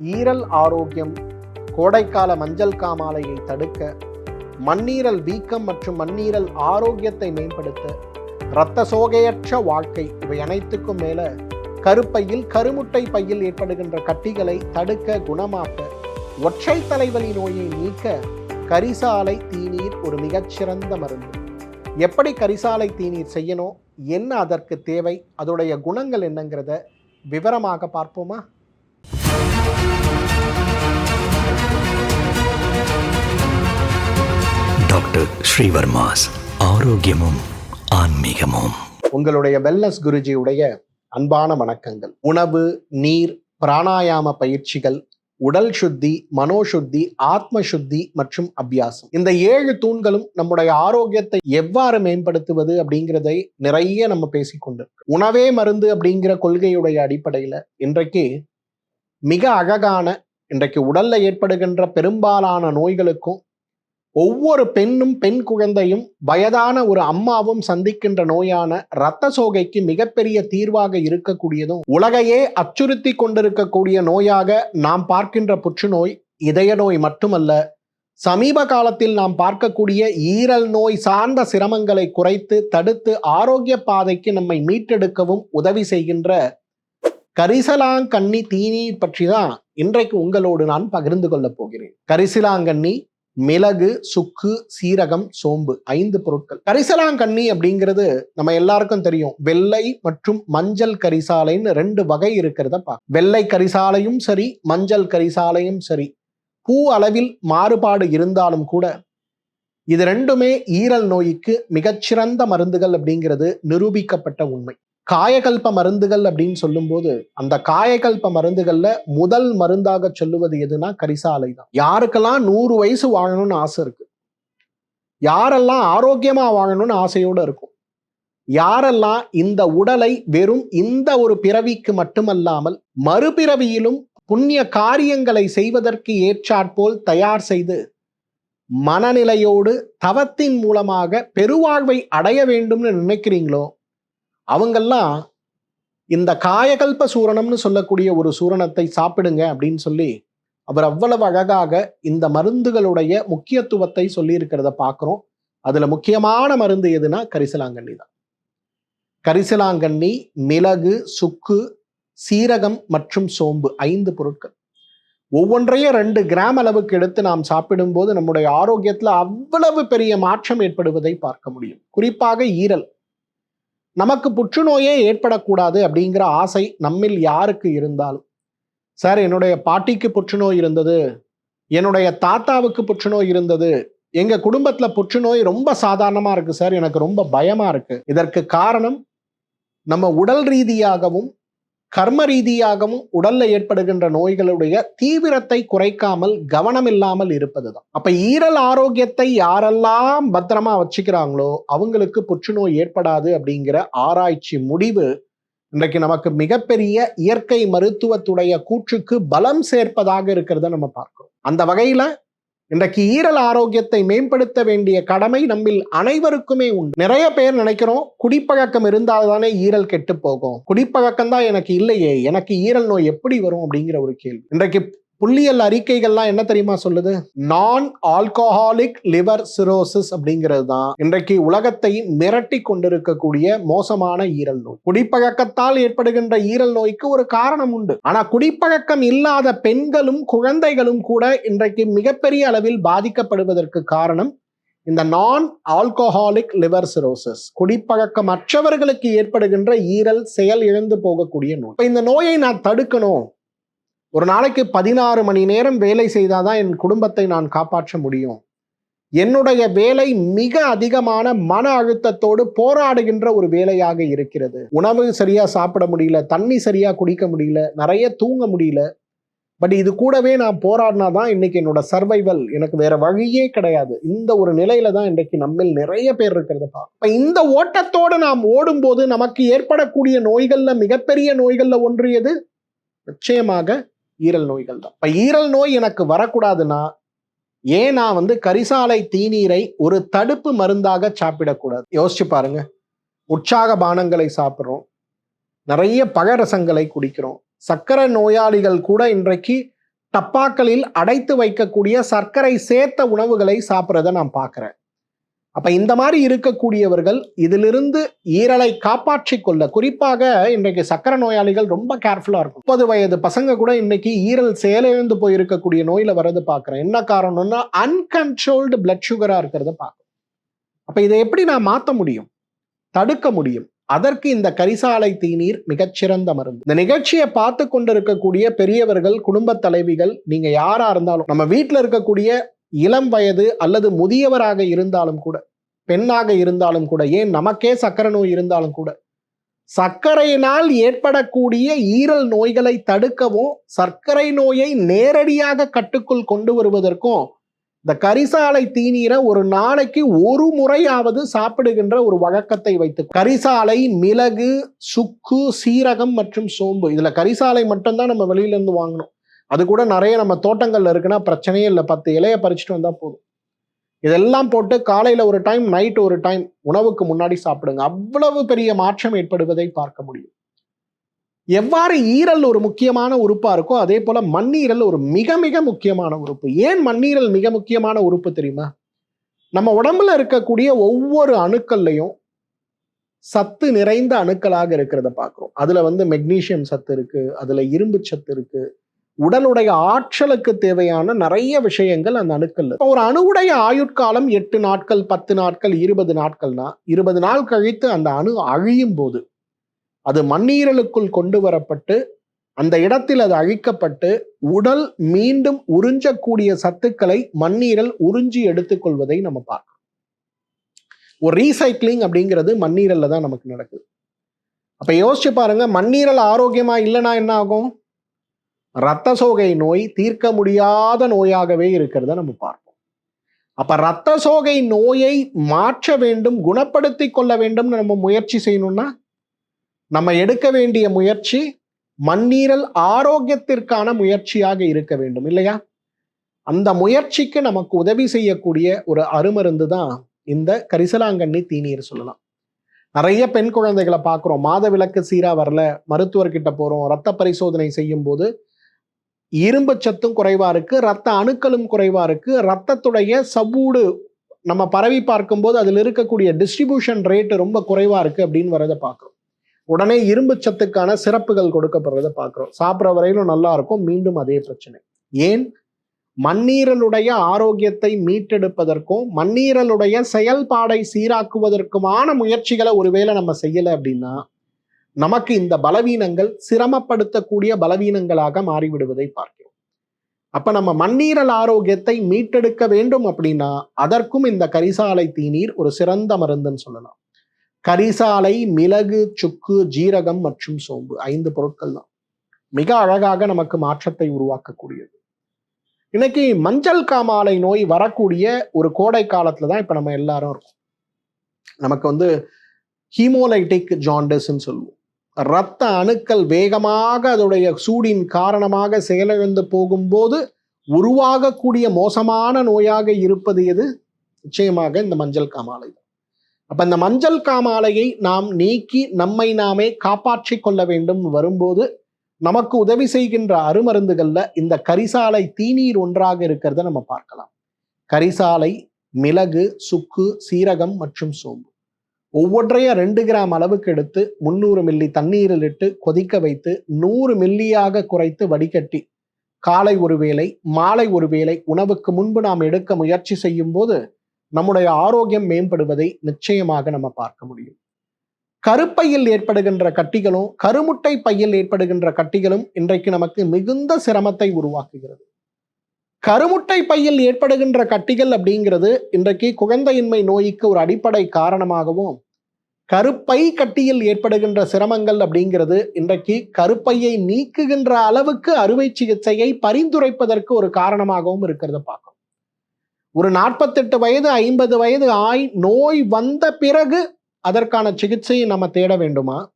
ஈரல் ஆரோக்கியம் கோடைக்கால மஞ்சள் காமாலையை தடுக்க மண்ணீரல் வீக்கம் மற்றும் மண்ணீரல் ஆரோக்கியத்தை மேம்படுத்த இரத்த சோகையற்ற வாழ்க்கை இவை அனைத்துக்கும் மேல கருப்பையில் கருமுட்டை பையில் ஏற்படுகின்ற கட்டிகளை தடுக்க குணமாக்க ஒற்றை தலைவலி நோயை நீக்க கரிசாலை தீநீர் ஒரு மிகச்சிறந்த மருந்து. எப்படி கரிசாலை தீநீர் செய்யணும்? என்ன அதற்கு தேவை? அதோடைய குணங்கள் என்னங்கிறத விவரமாக பார்ப்போமா? டாக்டர் ஸ்ரீவர்மாஸ் ஆரோக்கியமும் ஆன்மீகமும். உங்களுடைய வெல்னஸ் குருஜியுடைய அன்பான வணக்கங்கள். உணவு நீர் பிராணாயாம பயிற்சிகள் உடல் சுத்தி மனோசுத்தி ஆத்ம சுத்தி மற்றும் அபியாசம். இந்த ஏழு தூண்களும் நம்முடைய ஆரோக்கியத்தை எவ்வாறு மேம்படுத்துவது அப்படிங்கிறதை நிறைய நம்ம பேசிக்கொண்டிருக்கோம். உணவே மருந்து அப்படிங்கிற கொள்கையுடைய அடிப்படையில இன்றைக்கு மிக அழகான இன்றைக்கு உடல்ல ஏற்படுகின்ற பெரும்பாலான நோய்களுக்கும் ஒவ்வொரு பெண்ணும் பெண் குழந்தையும் வயதான ஒரு அம்மாவும் சந்திக்கின்ற நோயான இரத்த சோகைக்கு மிகப்பெரிய தீர்வாக இருக்கக்கூடியதும் உலகையே அச்சுறுத்தி கொண்டிருக்கக்கூடிய நோயாக நாம் பார்க்கின்ற புற்றுநோய் இதய நோய் மட்டுமல்ல சமீப காலத்தில் நாம் பார்க்கக்கூடிய ஈரல் நோய் சார்ந்த சிரமங்களை குறைத்து தடுத்து ஆரோக்கிய பாதைக்கு நம்மை மீட்டெடுக்கவும் உதவி செய்கின்ற கரிசலாங்கண்ணி தீநீர் பற்றி தான் இன்றைக்கு உங்களோடு நான் பகிர்ந்து கொள்ளப் போகிறேன். கரிசலாங்கண்ணி மிளகு சுக்கு சீரகம் சோம்பு ஐந்து பொருட்கள். கரிசலாங்கண்ணி அப்படிங்கிறது நம்ம எல்லாருக்கும் தெரியும். வெள்ளை மற்றும் மஞ்சள் கரிசாலைன்னு ரெண்டு வகை இருக்கிறத பா வெள்ளை கரிசாலையும் சரி மஞ்சள் கரிசாலையும் சரி. பூ அளவில் மாறுபாடு இருந்தாலும் கூட இது ரெண்டுமே ஈரல் நோய்க்கு மிகச்சிறந்த மருந்துகள் அப்படிங்கிறது நிரூபிக்கப்பட்ட உண்மை. காயகல்ப மருந்துகள் அப்படின்னு சொல்லும்போது அந்த காயகல்ப மருந்துகள்ல முதல் மருந்தாக சொல்லுவது எதுனா கரிசாலை தான். யாருக்கெல்லாம் நூறு வயசு வாழணும்னு ஆசை இருக்கு யாரெல்லாம் ஆரோக்கியமா வாழணும்னு ஆசையோட இருக்கும் யாரெல்லாம் இந்த உடலை வெறும் இந்த ஒரு பிறவிக்கு மட்டுமல்லாமல் மறுபிறவியிலும் புண்ணிய காரியங்களை செய்வதற்கு ஏற்றாற்போல் தயார் செய்து மனநிலையோடு தவத்தின் மூலமாக பெருவாழ்வை அடைய வேண்டும்னு நினைக்கிறீங்களோ அவங்கெல்லாம் இந்த காயகல்ப சூரணம்னு சொல்லக்கூடிய ஒரு சூரணத்தை சாப்பிடுங்க அப்படின்னு சொல்லி அவர் அவ்வளவு அழகாக இந்த மருந்துகளுடைய முக்கியத்துவத்தை சொல்லி இருக்கிறத பார்க்குறோம். அதுல முக்கியமான மருந்து எதுனா கரிசலாங்கண்ணி தான். கரிசலாங்கண்ணி மிளகு சுக்கு சீரகம் மற்றும் சோம்பு ஐந்து பொருட்கள். ஒவ்வொன்றையும் ரெண்டு கிராம் அளவுக்கு எடுத்து நாம் சாப்பிடும்போது நம்முடைய ஆரோக்கியத்துல அவ்வளவு பெரிய மாற்றம் ஏற்படுவதை பார்க்க முடியும். குறிப்பாக ஈரல். நமக்கு புற்றுநோயே ஏற்படக்கூடாது அப்படிங்கிற ஆசை நம்மில் யாருக்கு இருந்தாலும். சார் என்னுடைய பாட்டிக்கு புற்றுநோய் இருந்தது. என்னுடைய தாத்தாவுக்கு புற்றுநோய் இருந்தது. எங்க குடும்பத்துல புற்றுநோய் ரொம்ப சாதாரணமா இருக்கு சார். எனக்கு ரொம்ப பயமா இருக்கு. இதற்கு காரணம் நம்ம உடல் ரீதியாகவும் கர்ம ரீதியாகவும் உடல்ல ஏற்படுகின்ற நோய்களுடைய தீவிரத்தை குறைக்காமல் கவனம் இல்லாமல் இருப்பதுதான். அப்ப ஈரல் ஆரோக்கியத்தை யாரெல்லாம் பத்திரமா வச்சுக்கிறாங்களோ அவங்களுக்கு புற்றுநோய் ஏற்படாது அப்படிங்கிற ஆராய்ச்சி முடிவு இன்றைக்கு நமக்கு மிகப்பெரிய இயற்கை மருத்துவத்துடைய கூற்றுக்கு பலம் சேர்ப்பதாக இருக்கிறத நம்ம பார்க்கிறோம். அந்த வகையில இன்றைக்கு ஈரல் ஆரோக்கியத்தை மேம்படுத்த வேண்டிய கடமை நம்மில் அனைவருக்குமே உண்டு. நிறைய பேர் நினைக்கிறோம் குடிப்பழக்கம் இருந்தால் தானே ஈரல் கெட்டு போகும். குடிப்பழக்கம் தான் எனக்கு இல்லையே எனக்கு ஈரல் நோய் எப்படி வரும் அப்படிங்கிற ஒரு கேள்வி. இன்றைக்கு புள்ளியல் அறிக்கைகள்லாம் என்ன தெரியுமா சொல்லுது? நான் ஆல்கஹாலிக் லிவர் சிரோசிஸ் அப்படிங்கிறது தான் இன்றைக்கு உலகத்தை மிரட்டி கொண்டிருக்கக்கூடிய மோசமான ஈரல் நோய். குடிப்பழக்கத்தால் ஏற்படுகின்ற ஈரல் நோய்க்கு ஒரு காரணம் உண்டு. ஆனா குடிப்பழக்கம் இல்லாத பெண்களும் குழந்தைகளும் கூட இன்றைக்கு மிகப்பெரிய அளவில் பாதிக்கப்படுவதற்கு காரணம் இந்த நான் ஆல்கஹாலிக் லிவர் சிரோசிஸ் குடிப்பழக்கம் அற்றவர்களுக்கு ஏற்படுகின்ற ஈரல் செயல் இழந்து போகக்கூடிய நோய். இப்ப இந்த நோயை நான் தடுக்கணும். ஒரு நாளைக்கு பதினாறு மணி நேரம் வேலை செய்தாதான் என் குடும்பத்தை நான் காப்பாற்ற முடியும். என்னுடைய வேலை மிக அதிகமான மன அழுத்தத்தோடு போராடுகின்ற ஒரு வேலையாக இருக்கிறது. உணவு சரியா சாப்பிட முடியல தண்ணி சரியா குடிக்க முடியல நிறைய தூங்க முடியல. பட் இது கூடவே நான் போராடினா தான் இன்னைக்கு என்னோட சர்வைவல் எனக்கு வேற வழியே கிடையாது. இந்த ஒரு நிலையில தான் இன்றைக்கு நம்மில் நிறைய பேர் இருக்கிறது இப்ப இந்த ஓட்டத்தோடு நாம் ஓடும்போது நமக்கு ஏற்படக்கூடிய நோய்கள்ல மிகப்பெரிய நோய்கள்ல ஒன்று எது? நிச்சயமாக ஈரல் நோய்கள் தான். இப்போ ஈரல் நோய் எனக்கு வரக்கூடாதுன்னா ஏன் நான் வந்து கரிசாலை தீநீரை ஒரு தடுப்பு மருந்தாக சாப்பிடக்கூடாது? யோசிச்சு பாருங்க. உற்சாக பானங்களை சாப்பிட்றோம். நிறைய பகரசங்களை குடிக்கிறோம். சர்க்கரை நோயாளிகள் கூட இன்றைக்கு டப்பாக்களில் அடைத்து வைக்கக்கூடிய சர்க்கரை சேர்த்த உணவுகளை சாப்பிட்றத நான் பார்க்குறேன். அப்ப இந்த மாதிரி இருக்கக்கூடியவர்கள் இதிலிருந்து ஈரலை காப்பாற்றிக் கொள்ள குறிப்பாக இன்றைக்கு சக்கரை நோயாளிகள் ரொம்ப கேர்ஃபுல்லா இருக்கும். முப்பது வயது பசங்க கூட இன்னைக்கு ஈரல் செயலிழந்து போயிருக்கக்கூடிய நோயில வரது பாக்குறேன் என்ன காரணம்னா அன்கன்ட்ரோல்டு பிளட் சுகரா இருக்கிறத பார்க்கும் அப்ப இதை எப்படி நான் மாத்த முடியும்? தடுக்க முடியும். அதற்கு இந்த கரிசாலை தீநீர் மிகச்சிறந்த மருந்து. இந்த நிகழ்ச்சியை பார்த்து கொண்டிருக்கக்கூடிய பெரியவர்கள் குடும்ப தலைவிகள் நீங்க யாரா இருந்தாலும் நம்ம வீட்டில் இருக்கக்கூடிய இளம் வயது அல்லது முதியவராக இருந்தாலும் கூட பெண்ணாக இருந்தாலும் கூட ஏன் நமக்கே சக்கரை நோய் இருந்தாலும் கூட சர்க்கரையினால் ஏற்படக்கூடிய ஈரல் நோய்களை தடுக்கவும் சர்க்கரை நோயை நேரடியாக கட்டுக்குள் கொண்டு வருவதற்கும் இந்த கரிசாலை தீநீரை ஒரு நாளைக்கு ஒரு முறையாவது சாப்பிடுகின்ற ஒரு வழக்கத்தை வைத்து கரிசாலை மிளகு சுக்கு சீரகம் மற்றும் சோம்பு இதுல கரிசாலை மட்டும்தான் நம்ம வெளியிலேருந்து வாங்கணும். அது கூட நிறைய நம்ம தோட்டங்கள்ல இருக்குன்னா பிரச்சனையே இல்லை. பத்து இலைய பறிச்சுட்டு வந்தா போதும். இதெல்லாம் போட்டு காலையில ஒரு டைம் நைட் ஒரு டைம் உணவுக்கு முன்னாடி சாப்பிடுங்க. அவ்வளவு பெரிய மாற்றம் ஏற்படுவதை பார்க்க முடியும். எவ்வாறு ஈரல் ஒரு முக்கியமான உறுப்பா இருக்கோ அதே போல மண்ணீரல் ஒரு மிக மிக முக்கியமான உறுப்பு. ஏன் மண்ணீரல் மிக முக்கியமான உறுப்பு தெரியுமா? நம்ம உடம்புல இருக்கக்கூடிய ஒவ்வொரு அணுக்கள்லையும் சத்து நிறைந்த அணுக்களாக இருக்கிறத பார்க்குறோம். அதுல வந்து மெக்னீஷியம் சத்து இருக்கு அதுல இரும்பு சத்து இருக்கு உடலுடைய ஆற்றலுக்கு தேவையான நிறைய விஷயங்கள் அந்த அணுக்கள் ஒரு அணுவுடைய ஆயுட்காலம் எட்டு நாட்கள் பத்து நாட்கள் இருபது நாட்கள்னா இருபது நாள் கழித்து அந்த அணு அழியும் போது அது மண்ணீரலுக்குள் கொண்டு வரப்பட்டு அந்த இடத்தில் அது அழிக்கப்பட்டு உடல் மீண்டும் உறிஞ்சக்கூடிய சத்துக்களை மண்ணீரல் உறிஞ்சி எடுத்துக்கொள்வதை நம்ம பார்க்கிறோம் ஒரு ரீசைக்ளிங் அப்படிங்கிறது மண்ணீரல்ல தான் நமக்கு நடக்குது. அப்ப யோசிச்சு பாருங்க மண்ணீரல் ஆரோக்கியமா இல்லைன்னா என்ன ஆகும்? இரத்த சோகை நோய் தீர்க்க முடியாத நோயாகவே இருக்கிறத நம்ம பார்ப்போம். அப்ப இரத்த சோகை நோயை மாற்ற வேண்டும் குணப்படுத்தி கொள்ள வேண்டும்னு நம்ம முயற்சி செய்யணும்னா நம்ம எடுக்க வேண்டிய முயற்சி மண்ணீரல் ஆரோக்கியத்திற்கான முயற்சியாக இருக்க வேண்டும் இல்லையா? அந்த முயற்சிக்கு நமக்கு உதவி செய்யக்கூடிய ஒரு அருமருந்து தான் இந்த கரிசலாங்கண்ணி தீநீர் சொல்லலாம். நிறைய பெண் குழந்தைகளை பார்க்குறோம். மாத விளக்கு சீரா வரல மருத்துவர்கிட்ட போறோம் ரத்த பரிசோதனை செய்யும் போது இரும்பு சத்தும் குறைவா இருக்கு ரத்த அணுக்களும் குறைவா இருக்கு. ரத்தத்துடைய சவ்வூடு நம்ம பரவி பார்க்கும்போது அதில் இருக்கக்கூடிய டிஸ்ட்ரிபியூஷன் ரேட்டு ரொம்ப குறைவா இருக்கு அப்படின்னு வரதை பார்க்குறோம். உடனே இரும்பு சத்துக்கான சிறப்புகள் கொடுக்கப்படுறதை பார்க்குறோம். சாப்பிட்ற வரையிலும் நல்லா இருக்கும் மீண்டும் அதே பிரச்சனை. ஏன்? மண்ணீரலுடைய ஆரோக்கியத்தை மீட்டெடுப்பதற்கும் மண்ணீரலுடைய செயல்பாடை சீராக்குவதற்குமான முயற்சிகளை ஒருவேளை நம்ம செய்யலை அப்படின்னா நமக்கு இந்த பலவீனங்கள் சிரமப்படுத்தக்கூடிய பலவீனங்களாக மாறிவிடுவதை பார்க்கிறோம். அப்ப நம்ம மண்ணீரல் ஆரோக்கியத்தை மீட்டெடுக்க வேண்டும் அப்படின்னா அதற்கும் இந்த கரிசாலை தீநீர் ஒரு சிறந்த மருந்துன்னு சொல்லலாம். கரிசாலை மிளகு சுக்கு ஜீரகம் மற்றும் சோம்பு ஐந்து பொருட்கள் தான். மிக அழகாக நமக்கு மாற்றத்தை உருவாக்கக்கூடியது. இன்னைக்கு மஞ்சள் காமாலை நோய் வரக்கூடிய ஒரு கோடை காலத்துல தான் இப்ப நம்ம எல்லாரும் இருக்கோம். நமக்கு வந்து ஹீமோலைட்டிக் ஜாண்டஸ்ன்னு சொல்லுவோம். இரத்த அணுக்கள் வேகமாக அதோடைய சூடின் காரணமாக செயலிழந்து போகும்போது உருவாகக்கூடிய மோசமான நோயாக இருப்பது எது? நிச்சயமாக இந்த மஞ்சள் காமாலை. அப்ப இந்த மஞ்சள் காமாலையை நாம் நீக்கி நம்மை நாமே காப்பாற்றிக் கொள்ள வேண்டும் வரும்போது நமக்கு உதவி செய்கின்ற அருமருந்துகள்ல இந்த கரிசாலை தீநீர் ஒன்றாக இருக்கிறத நம்ம பார்க்கலாம். கரிசாலை மிளகு சுக்கு சீரகம் மற்றும் சோம்பு. ஒவ்வொன்றையும் ரெண்டு கிராம் அளவுக்கு எடுத்து முந்நூறு மில்லி தண்ணீரில் இட்டு கொதிக்க வைத்து நூறு மில்லியாக குறைத்து வடிகட்டி காலை ஒரு வேளை மாலை ஒரு வேளை உணவுக்கு முன்பு நாம் எடுக்க முயற்சி செய்யும் போது நம்முடைய ஆரோக்கியம் மேம்படுவதை நிச்சயமாக நம்ம பார்க்க முடியும். கருப்பையில் ஏற்படுகின்ற கட்டிகளும் கருமுட்டை பையில் ஏற்படுகின்ற கட்டிகளும் இன்றைக்கு நமக்கு மிகுந்த சிரமத்தை உருவாக்குகிறது. கருமுட்டை பையில் ஏற்படுகின்ற கட்டிகள் அப்படிங்கிறது இன்றைக்கு குழந்தையின்மை நோய்க்கு ஒரு அடிப்படை காரணமாகவும் கருப்பை கட்டியில் ஏற்படுகின்ற சிரமங்கள் அப்படிங்கிறது இன்றைக்கு கருப்பையை நீக்குகின்ற அளவுக்கு அறுவை சிகிச்சையை பரிந்துரைப்பதற்கு ஒரு காரணமாகவும் இருக்கிறத பார்க்கும் ஒரு நாற்பத்தெட்டு வயது ஐம்பது வயது ஆய் நோய் வந்த பிறகு அதற்கான சிகிச்சையை நம்ம தேட வேண்டுமா?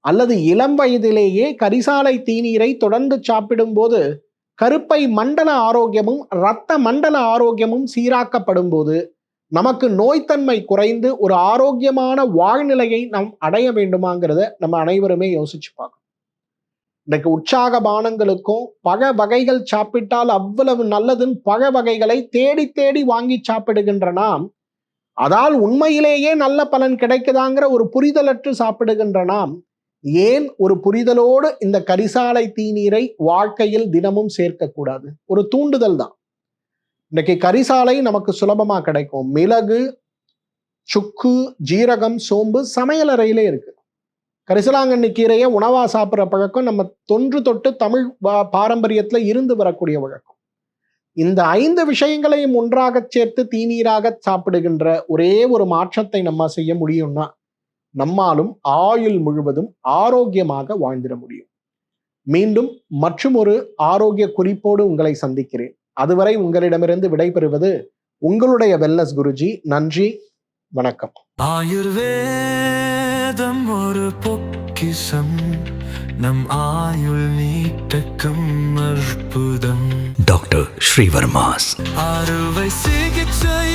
அல்லது இளம் வயதிலேயே கரிசாலை தீநீரை தொடர்ந்து சாப்பிடும்போது கருப்பை மண்டல ஆரோக்கியமும் இரத்த மண்டல ஆரோக்கியமும் சீராக்கப்படும் போது நமக்கு நோய்த்தன்மை குறைந்து ஒரு ஆரோக்கியமான வாழ்நிலையை நாம் அடைய வேண்டுமாங்கிறத நம்ம அனைவருமே யோசிச்சு பார்க்கணும். இன்னைக்கு உற்சாக பானங்களுக்கும் பழ வகைகள் சாப்பிட்டால் அவ்வளவு நல்லதுன்னு பழ வகைகளை தேடி தேடி வாங்கி சாப்பிடுகின்ற நாம் அதால் உண்மையிலேயே நல்ல பலன் கிடைக்குதாங்கிற ஒரு புரிதலற்று சாப்பிடுகின்ற நாம் ஏன் ஒரு புரிதலோடு இந்த கரிசாலை தீநீரை வாழ்க்கையில் தினமும் சேர்க்கக்கூடாது? ஒரு தூண்டுதல் தான். இன்னைக்கு கரிசாலை நமக்கு சுலபமா கிடைக்கும். மிளகு சுக்கு ஜீரகம் சோம்பு சமையலறையிலே இருக்கு. கரிசலாங்கண்ணி கீரையை உணவா சாப்பிட்ற பழக்கம் நம்ம தொன்று தொட்டு தமிழ் பாரம்பரியத்துல இருந்து வரக்கூடிய வழக்கம். இந்த ஐந்து விஷயங்களையும் ஒன்றாக சேர்த்து தீநீராக சாப்பிடுகின்ற ஒரே ஒரு மாற்றத்தை நம்ம செய்ய முடியும்னா நம்மாலும் ஆயுள் முழுவதும் ஆரோக்கியமாக வாழ்ந்திட முடியும். மீண்டும் மற்றும் ஒரு ஆரோக்கிய குறிப்போடு உங்களை சந்திக்கிறேன். அதுவரை உங்களிடமிருந்து விடைபெறுவது உங்களுடைய வெல்லஸ் குருஜி. நன்றி வணக்கம். ஆயுர்வேதம் ஒரு பொக்கிஷம் நம் ஆயுள் நீட்டக்கும் அற்புதம். டாக்டர் ஸ்ரீவர்மாஸ். அறுவை சிகிச்சையில்லா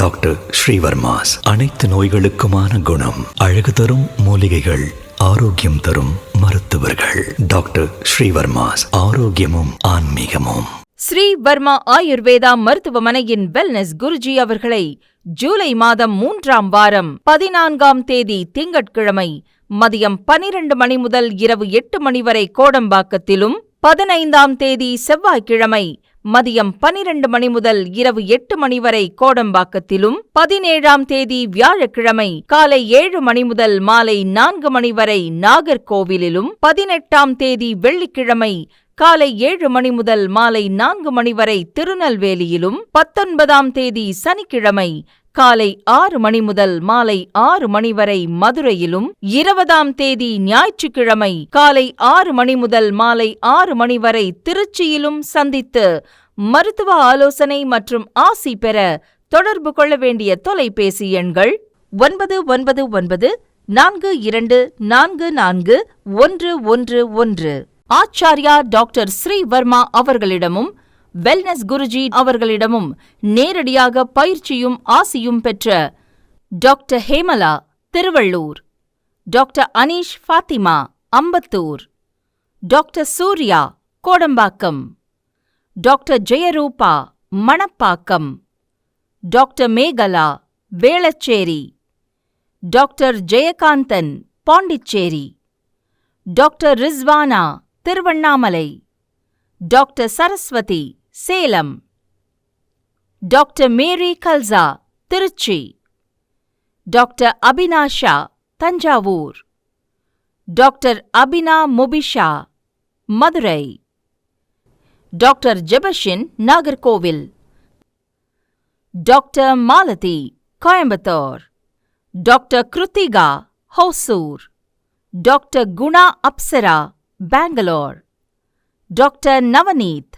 டாக்டர் ஸ்ரீவர்மாஸ். அனைத்து நோய்களுக்குமான குணம் அழகு தரும் மூலிகைகள் ஆரோக்கியம் தரும் மருத்துவர்கள். டாக்டர் ஸ்ரீவர்மாஸ் ஆரோக்கியமும் ஆன்மீகமும். ஸ்ரீ வர்மா ஆயுர்வேதா மருத்துவமனையின் வெல்னஸ் குருஜி அவர்களை ஜூலை மாதம் மூன்றாம் வாரம் பதினான்காம் தேதி திங்கட்கிழமை மதியம் பனிரெண்டு மணி முதல் இரவு எட்டு மணி வரை கோடம்பாக்கத்திலும் பதினைந்தாம் தேதி செவ்வாய்க்கிழமை மதியம் பனிரெண்டு மணி முதல் இரவு எட்டு மணி வரை கோடம்பாக்கத்திலும் பதினேழாம் தேதி வியாழக்கிழமை காலை ஏழு மணி முதல் மாலை நான்கு மணி வரை நாகர்கோவிலிலும் பதினெட்டாம் தேதி வெள்ளிக்கிழமை காலை ஏழு மணி முதல் மாலை நான்கு மணி வரை திருநெல்வேலியிலும் பத்தொன்பதாம் தேதி சனிக்கிழமை காலை ஆறு மணி முதல் மாலை ஆறு மணி வரை மதுரையிலும் இருபதாம் தேதி ஞாயிற்றுக்கிழமை காலை ஆறு மணி முதல் மாலை ஆறு மணி வரை திருச்சியிலும் சந்தித்து மருத்துவ ஆலோசனை மற்றும் ஆசி பெற தொடர்பு கொள்ள வேண்டிய தொலைபேசி எண்கள் ஒன்பது ஒன்பது ஒன்பது நான்கு இரண்டு நான்கு நான்கு ஒன்று ஒன்று ஒன்று. ஆச்சாரியா டாக்டர் ஸ்ரீவர்மா அவர்களிடமும் வெல்னஸ் குருஜி அவர்களிடமும் நேரடியாக பயிற்சியும் ஆசியும் பெற்ற doctor Hemala Tiruvallur doctor Aneesh Fathima Ambattur doctor Surya Kodambakkam doctor Jeyaroopa Manapakkam doctor Megala Velachery doctor Jayakanthan Pondicherry doctor Rizwana Tiruvannamalai doctor Saraswathi Salem doctor Mary Kalsa Tiruchi doctor Abinasha Thanjavur doctor Abina Mubisha Madurai doctor Jebashin Nagercoil doctor Malathi Coimbatore doctor Kiruthika Hosur doctor Guna Apsara Bangalore doctor Navaneeth